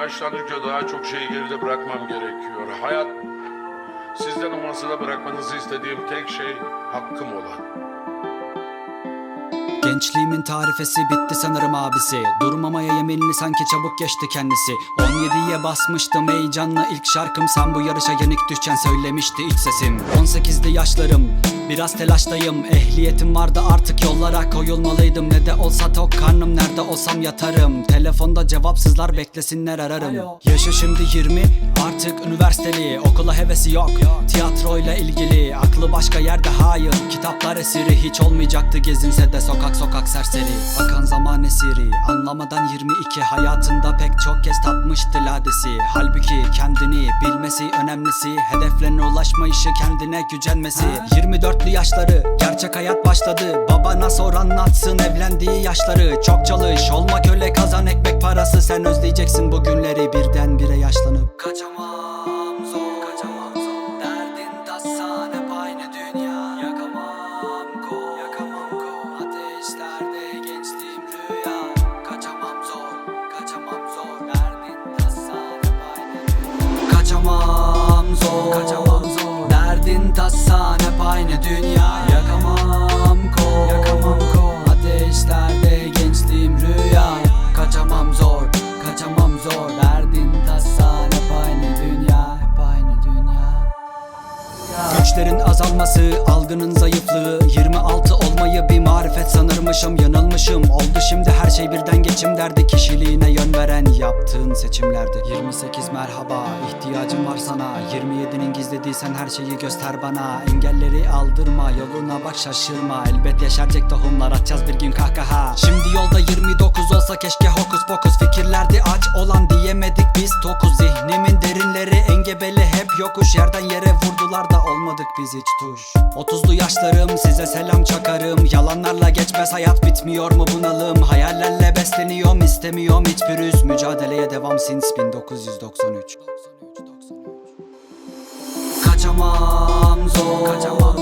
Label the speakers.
Speaker 1: Yaşlandıkça daha çok şeyi geride bırakmam gerekiyor. Hayat sizden o masada bırakmanızı istediğim tek şey hakkım olan.
Speaker 2: Gençliğimin tarifesi bitti sanırım abisi Durmamaya yeminli sanki çabuk geçti kendisi 17'ye basmıştım heyecanlı ilk şarkım Sen bu yarışa yenik düşen söylemişti iç sesim 18'li yaşlarım biraz telaştayım Ehliyetim vardı artık yollara koyulmalıydım. Ne de olsa tok karnım nerede olsam yatarım. Telefonda cevapsızlar beklesinler ararım. Yaşı şimdi 20 artık üniversiteli Okula hevesi yok. Tiyatroyla ilgili Aklı başka yerde hayır. Kitaplar esiri hiç olmayacaktı gezinse de sokak sokak serseri. Akan zaman esiri anlamadan 22 Hayatında pek çok kez tatmıştı ladesi. Halbuki kendini bilmesi önemlisi Hedeflerine ulaşmayışı kendine gücenmesi. 24'lü yaşları gerçek hayat başladı. Babana sor anlatsın evlendiği yaşları. Çok çalış olma köle kazan ekmek parası. Sen özleyeceksin bu günleri birdenbire yaşlanıp Kaçamam Kaçamam zor. Kaçamam zor. Derdin tasan hep aynı dünya. Yakamam ko yakamam ko Ateşlerde gençliğim rüya. Kaçamam zor. Kaçamam zor. Derdin tasan hep aynı dünya. Hep aynı dünya. Güçlerin azalması, algının zayıflığı 26 olmayı bir marifet sanırmışım Yanılmışım, oldu şimdi her şey birden geçim derdi. Kişiliğine yön veren yaptığın seçimlerdi. 28 merhaba, ihtiyacım var sana. 27'nin gizlediysen her şeyi göster bana. Engelleri aldırma, yoluna bak şaşırma. Elbet yeşerecek tohumlar atacağız bir gün kahkaha. Şimdi yolda 29 olsa keşke hokus pokus. Fikirlerdi aç olan diyemedik yokuş Yerden yere vurdular da olmadık biz hiç tuş. 30'lu yaşlarım size selam çakarım. Yalanlarla geçmez hayat bitmiyor mu bunalım? Hayallerle besleniyorum istemiyorum hiç pürüz. Mücadeleye devam since 1993 Kaçamam zor. Kaçamam